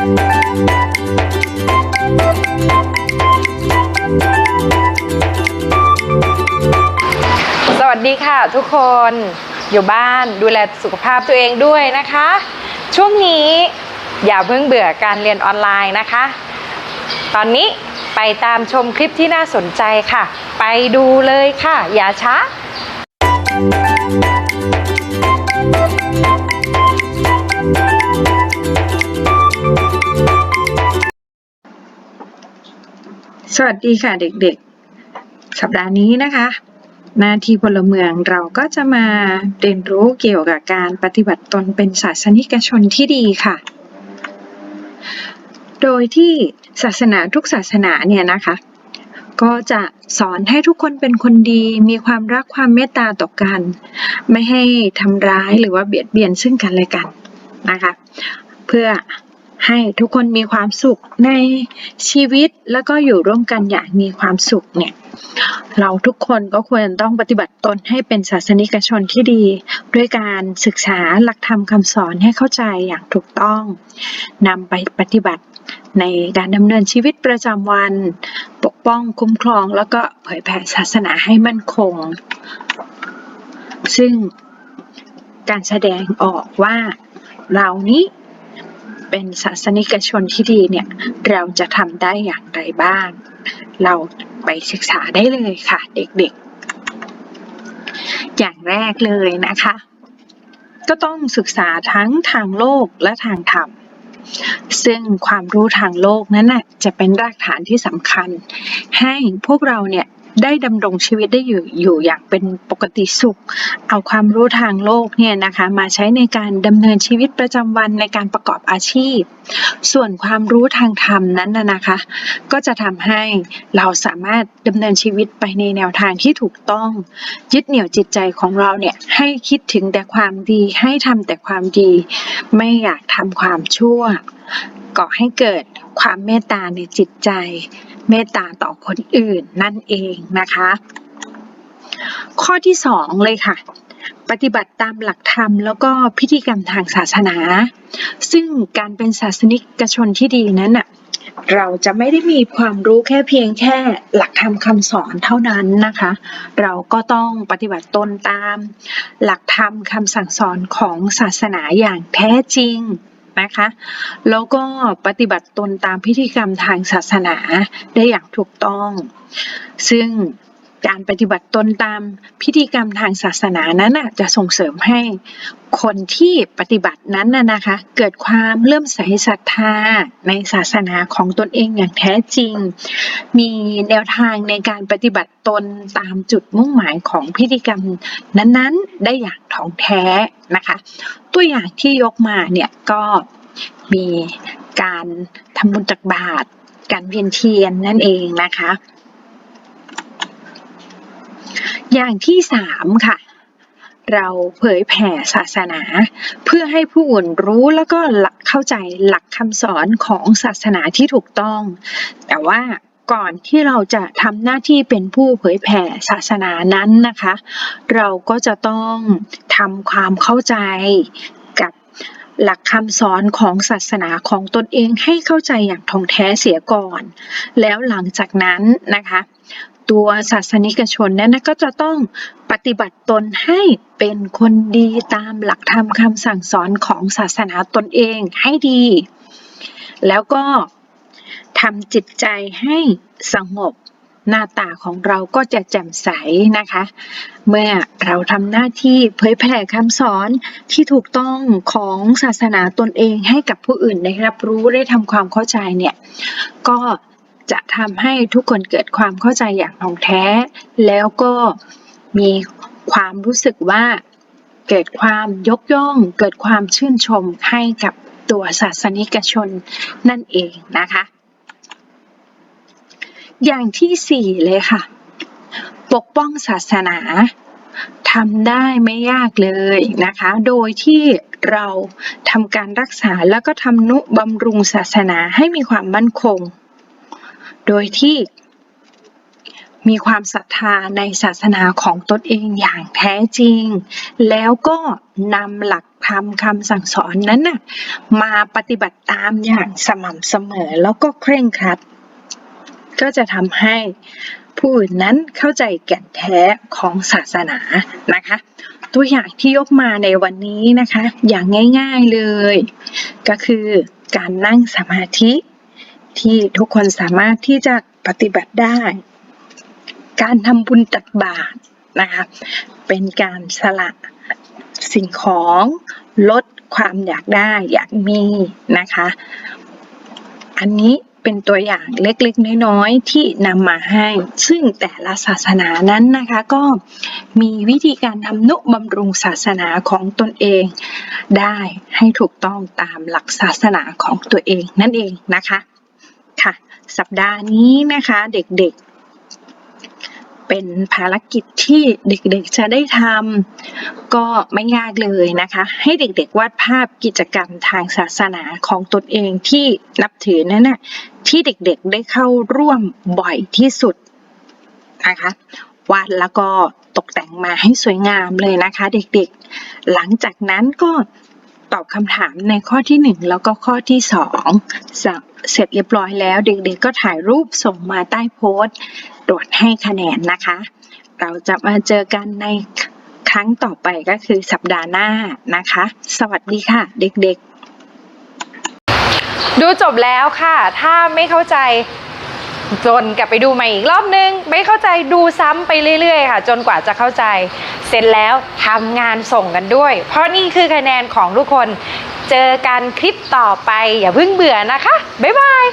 สวัสดีค่ะทุกคนอยู่บ้านดูแลสุขภาพตัวเองด้วยนะคะ ช่วงนี้อย่าเพิ่งเบื่อการเรียนออนไลน์นะคะ ตอนนี้ไปตามชมคลิปที่น่าสนใจค่ะ ไปดูเลยค่ะ อย่าช้า สวัสดีค่ะเด็กๆ สัปดาห์นี้นะคะหน้าที่พลเมืองเราก็จะมาเรียนรู้เกี่ยวกับการปฏิบัติตนเป็นศาสนิกชนที่ดีค่ะ โดยที่ศาสนาทุกศาสนาเนี่ยนะคะ ก็จะสอนให้ทุกคนเป็นคนดี มีความรักความเมตตาต่อกัน ไม่ให้ทำร้ายหรือว่าเบียดเบียนซึ่งกันและกันนะคะ เพื่อ ให้ทุกคนมีความสุขในชีวิตแล้วก็อยู่ร่วมกันอย่างมีความสุขเนี่ยเราทุกคนก็ควรต้องปฏิบัติตนให้เป็นศาสนิกชนที่ดี ด้วยการศึกษาหลักธรรมคำสอนให้เข้าใจอย่างถูกต้องนำไปปฏิบัติในการดำเนินชีวิตประจำวัน ปกป้องคุ้มครองแล้วก็เผยแผ่ศาสนาให้มั่นคง ซึ่งการแสดงออกว่าเรานี้ เป็นศาสนิกชนที่ดีเนี่ย เราจะทำได้อย่างไรบ้าง เราไปศึกษาได้เลยค่ะ เด็กๆ อย่างแรกเลยนะคะ ก็ต้องศึกษาทั้งทางโลกและทางธรรมซึ่งความรู้ทางโลกนั้นน่ะจะเป็นรากฐานที่สำคัญ ให้พวกเราเนี่ย ได้ดำรงชีวิตได้อยู่อยู่อย่างเป็นปกติสุข เอาความรู้ทางโลกเนี่ยนะคะมาใช้ในการดำเนินชีวิตประจำวันในการประกอบอาชีพ ส่วนความรู้ทางธรรมนั้นนะนะคะ ก็จะทำให้เราสามารถดำเนินชีวิตไปในแนวทางที่ถูกต้อง ยึดเหนี่ยวจิตใจของเราเนี่ยให้คิดถึงแต่ความดีให้ทำแต่ความดี ไม่อยากทำความชั่วก่อให้เกิดความเมตตาในจิตใจ เมตตาต่อคนอื่นนั่นเองนะคะ ข้อที่สองเลยค่ะ ปฏิบัติตามหลักธรรมแล้วก็พิธีกรรมทางศาสนา ซึ่งการเป็นศาสนิกชนที่ดีนั้นน่ะเราจะไม่ได้มีความรู้แค่เพียงแค่หลักธรรมคำสอนเท่านั้นนะคะ เราก็ต้องปฏิบัติตนตาม หลักธรรมคำสั่งสอนของศาสนาอย่างแท้จริง นะคะ แล้วก็ปฏิบัติตนตามพิธีกรรมทางศาสนาได้อย่างถูกต้อง ซึ่ง การปฏิบัติตนตามพิธีกรรมทางศาสนานั้นจะส่งเสริมให้คนที่ปฏิบัตินั้นนะนะคะ เกิดความเลื่อมใสศรัทธาในศาสนาของตนเองอย่างแท้จริง มีแนวทางในการปฏิบัติตนตามจุดมุ่งหมายของพิธีกรรมนั้นๆ ได้อย่างถ่องแท้นะคะ ตัวอย่างที่ยกมาเนี่ยก็มีการทำบุญตักบาตรการเวียนเทียนนั่นเองนะคะ อย่างที่สามค่ะ เราเผยแผ่ศาสนา เพื่อให้ผู้อื่นรู้แล้วก็เข้าใจหลักคำสอนของศาสนาที่ถูกต้อง แต่ว่าก่อนที่เราจะทำหน้าที่เป็นผู้เผยแผ่ศาสนานั้นนะคะ เราก็จะต้องทำความเข้าใจกับหลักคำสอนของศาสนาของตนเองให้เข้าใจอย่างท่องแท้เสียก่อน แล้วหลังจากนั้นนะคะ ตัวศาสนิกชนนั้นนะก็จะต้องปฏิบัติตนให้เป็นคนดีตามหลักธรรมคำสั่งสอนของศาสนาตนเองให้ดี แล้วก็ทำจิตใจให้สงบหน้าตาของเราก็จะแจ่มใสนะคะ เมื่อเราทำหน้าที่เผยแผ่คำสอนที่ถูกต้องของศาสนาตนเองให้กับผู้อื่นได้รับรู้ได้ทำความเข้าใจเนี่ย ก็ จะทำให้ทุกคนเกิดความเข้าใจอย่างท่องแท้ แล้วก็มีความรู้สึกว่าเกิดความยกย่อง เกิดความชื่นชมให้กับตัวศาสนิกชนนั่นเองนะคะ อย่างที่สี่เลยค่ะ ปกป้องศาสนาทำได้ไม่ยากเลยนะคะ โดยที่เราทำการรักษาแล้วก็ทำนุบำรุงศาสนาให้มีความมั่นคง โดยที่มีความศรัทธาในศาสนาของตนเองอย่างแท้จริง แล้วก็นำหลักทำคำสั่งสอนนั้นน่ะมาปฏิบัติตามอย่างสม่ำเสมอแล้วก็เคร่งครัด ก็จะทำให้ผู้อื่นนั้นเข้าใจแก่นแท้ของศาสนานะคะ ตัวอย่างที่ยกมาในวันนี้นะคะ อย่างง่ายๆเลย ก็คือการนั่งสมาธิ ที่ทุกคนสามารถที่จะปฏิบัติได้ การทำบุญตักบาตรนะคะเป็นการสละสิ่งของลดความอยากได้อยากมีนะคะ อันนี้เป็นตัวอย่างเล็กๆ น้อยๆ ที่นำมาให้ ซึ่งแต่ละศาสนานั้นนะคะก็มีวิธีการทำนุบำรุงศาสนาของตนเอง ได้ให้ถูกต้องตามหลักศาสนาของตัวเองนั่นเองนะคะค่ะ สัปดาห์นี้นะคะเด็กๆ เป็นภารกิจที่เด็กๆจะได้ทำก็ไม่ยากเลยนะคะ ให้เด็กๆวาดภาพกิจกรรมทางศาสนาของตนเองที่นับถือนั่นน่ะที่เด็กๆได้เข้าร่วมบ่อยที่สุดนะคะวาดแล้วก็ตกแต่งมาให้สวยงามเลยนะคะ เด็กๆ หลังจากนั้นก็ ตอบคำถามในข้อที่หนึ่งแล้วก็ข้อที่สองเสร็จเสร็จเรียบร้อยแล้ว เด็กๆก็ถ่ายรูปส่งมาใต้โพสต์ตรวจให้คะแนนนะคะ เราจะมาเจอกันในครั้งต่อไปก็คือสัปดาห์หน้านะคะ สวัสดีค่ะ เด็กๆดูจบแล้วค่ะ ถ้าไม่เข้าใจจนกลับไปดูใหม่อีกรอบนึง ไม่เข้าใจดูซ้ำไปเรื่อยๆ ค่ะ จนกว่าจะเข้าใจ เสร็จแล้วทำงานส่งกันด้วย เพราะนี่คือคะแนนของทุกคน เจอกันคลิปต่อไปอย่าเพิ่งเบื่อนะคะ บ๊ายบาย